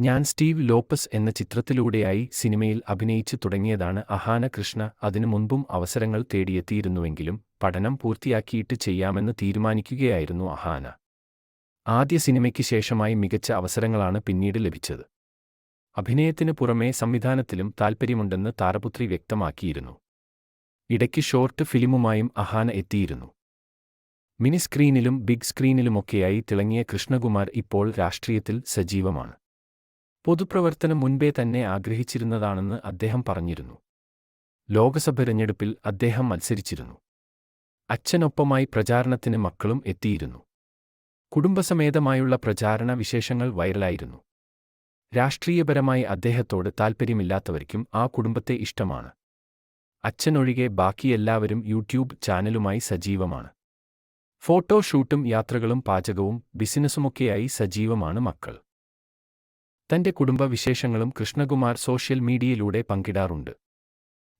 ഞാൻ Steve Lopez എന്ന ചിത്രത്തിലൂടെയായി സിനിമയിൽ അഭിനയിച്ചു തുടങ്ങിയതാണ് അഹാന കൃഷ്ണ അതിനു മുൻപും അവസരങ്ങൾ തേടിയെത്തിയിരുന്നുവെങ്കിലും പഠനം പൂർത്തിയാക്കിയിട്ട് ചെയ്യാമെന്ന് തീരുമാനിക്കുകയായിരുന്നു അഹാന. ആദ്യ സിനിമയ്ക്ക് ശേഷമായി മികച്ച അവസരങ്ങളാണ് പിന്നീട് ലഭിച്ചത്. അഭിനയത്തിന് പുറമേ സംവിധാനത്തിലും താൽപ്പര്യമുണ്ടെന്ന് താരപുത്രി വ്യക്തമാക്കിയിരുന്നു. ഇടയ്ക്ക് ഷോർട്ട് ഫിലിമുമായും അഹാന എത്തിയിരുന്നു. മിനി സ്ക്രീനിലും ബിഗ് സ്ക്രീനിലുമൊക്കെയായി തിളങ്ങിയ കൃഷ്ണകുമാർ ഇപ്പോൾ രാഷ്ട്രീയത്തിൽ സജീവമാണ്. പൊതുപ്രവർത്തനം മുൻപേ തന്നെ ആഗ്രഹിച്ചിരുന്നതാണെന്ന് അദ്ദേഹം പറഞ്ഞിരുന്നു. ലോകസഭ അദ്ദേഹം മത്സരിച്ചിരുന്നു. അച്ഛനൊപ്പമായി പ്രചാരണത്തിന് മക്കളും എത്തിയിരുന്നു. കുടുംബസമേതമായുള്ള പ്രചാരണ വിശേഷങ്ങൾ വൈറലായിരുന്നു. രാഷ്ട്രീയപരമായി അദ്ദേഹത്തോട് താൽപ്പര്യമില്ലാത്തവർക്കും ആ കുടുംബത്തെ ഇഷ്ടമാണ്. അച്ഛനൊഴികെ ബാക്കിയെല്ലാവരും യൂട്യൂബ് ചാനലുമായി സജീവമാണ്. ഫോട്ടോഷൂട്ടും യാത്രകളും പാചകവും ബിസിനസ്സുമൊക്കെയായി സജീവമാണ് മക്കൾ. തന്റെ കുടുംബവിശേഷങ്ങളും കൃഷ്ണകുമാർ സോഷ്യൽ മീഡിയയിലൂടെ പങ്കിടാറുണ്ട്.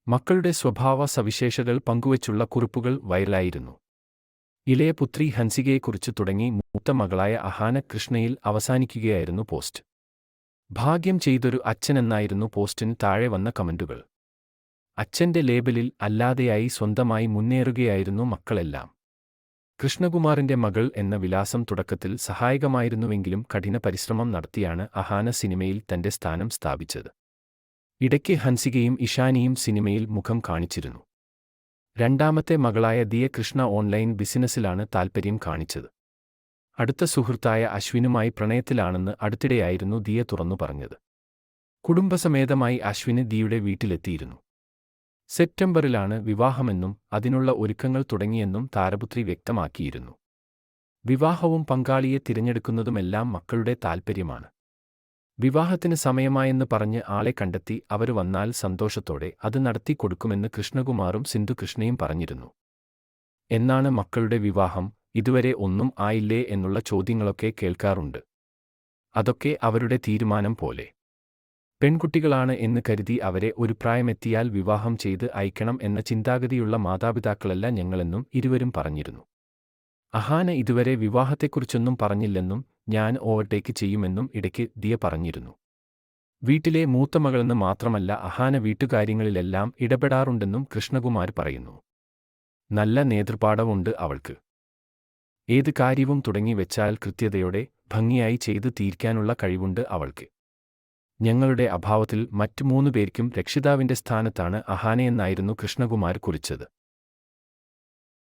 മക്കളുടെ സ്വഭാവ സവിശേഷതകൾ പങ്കുവച്ചുള്ള കുറിപ്പുകൾ വൈറലായിരുന്നു. ഇളയ പുത്രി ഹൻസികയെക്കുറിച്ച് തുടങ്ങി മൂത്ത മകളായ അഹാന കൃഷ്ണയിൽ അവസാനിക്കുകയായിരുന്നു പോസ്റ്റ്. ഭാഗ്യം ചെയ്തൊരു അച്ഛനെന്നായിരുന്നു പോസ്റ്റിന് താഴെ വന്ന കമന്റുകൾ. അച്ഛന്റെ ലേബലിൽ അല്ലാതെയായി സ്വന്തമായി മുന്നേറുകയായിരുന്നു മക്കളെല്ലാം. കൃഷ്ണകുമാറിന്റെ മകൾ എന്ന വിലാസം തുടക്കത്തിൽ സഹായകമായിരുന്നുവെങ്കിലും കഠിന പരിശ്രമം നടത്തിയാണ് അഹാന സിനിമയിൽ തന്റെ സ്ഥാനം സ്ഥാപിച്ചത്. ഇടയ്ക്ക് ഹൻസികയും ഇഷാനിയും സിനിമയിൽ മുഖം കാണിച്ചിരുന്നു. രണ്ടാമത്തെ മകളായ ദിയ കൃഷ്ണ ഓൺലൈൻ ബിസിനസ്സിലാണ് താൽപ്പര്യം കാണിച്ചത്. അടുത്ത സുഹൃത്തായ അശ്വിനുമായി പ്രണയത്തിലാണെന്ന് അടുത്തിടെയായിരുന്നു ദിയ തുറന്നു പറഞ്ഞത്. കുടുംബസമേതമായി അശ്വിന് ദിയുടെ വീട്ടിലെത്തിയിരുന്നു. സെപ്റ്റംബറിലാണ് വിവാഹമെന്നും അതിനുള്ള ഒരുക്കങ്ങൾ തുടങ്ങിയെന്നും താരപുത്രി വ്യക്തമാക്കിയിരുന്നു. വിവാഹവും പങ്കാളിയെ തിരഞ്ഞെടുക്കുന്നതുമെല്ലാം മക്കളുടെ താൽപ്പര്യമാണ് വിവാഹത്തിന് സമയമായെന്ന് പറഞ്ഞ് ആളെ കണ്ടെത്തി അവർ വന്നാൽ സന്തോഷത്തോടെ അത് നടത്തി കൊടുക്കുമെന്ന് കൃഷ്ണകുമാറും സിന്ധു കൃഷ്ണയും പറഞ്ഞിരുന്നു. എന്നാണ് മക്കളുടെ വിവാഹം ഇതുവരെ ഒന്നും ആയില്ലേ എന്നുള്ള ചോദ്യങ്ങളൊക്കെ കേൾക്കാറുണ്ട്. അതൊക്കെ അവരുടെ തീരുമാനം പോലെ. പെൺകുട്ടികളാണ് എന്ന് കരുതി അവരെ ഒരു പ്രായമെത്തിയാൽ വിവാഹം ചെയ്ത് അയക്കണം എന്ന ചിന്താഗതിയുള്ള മാതാപിതാക്കളല്ല ഞങ്ങളെന്നും ഇരുവരും പറഞ്ഞിരുന്നു. അഹാന ഇതുവരെ വിവാഹത്തെക്കുറിച്ചൊന്നും പറഞ്ഞില്ലെന്നും ഞാൻ ഓവർടേക്ക് ചെയ്യുമെന്നും ഇടയ്ക്ക് ദിയ പറഞ്ഞിരുന്നു. വീട്ടിലെ മൂത്തമകളെന്ന് മാത്രമല്ല അഹാന വീട്ടുകാര്യങ്ങളിലെല്ലാം ഇടപെടാറുണ്ടെന്നും കൃഷ്ണകുമാർ പറയുന്നു. നല്ല നേതൃപാഠമുണ്ട് അവൾക്ക്. ഏത് കാര്യവും തുടങ്ങി വെച്ചാൽ കൃത്യതയോടെ ഭംഗിയായി ചെയ്തു തീർക്കാനുള്ള കഴിവുണ്ട് അവൾക്ക്. ഞങ്ങളുടെ അഭാവത്തിൽ മറ്റു മൂന്നു പേർക്കും രക്ഷിതാവിന്റെ സ്ഥാനത്താണ് അഹാനയെന്നായിരുന്നു കൃഷ്ണകുമാർ കുറിച്ചത്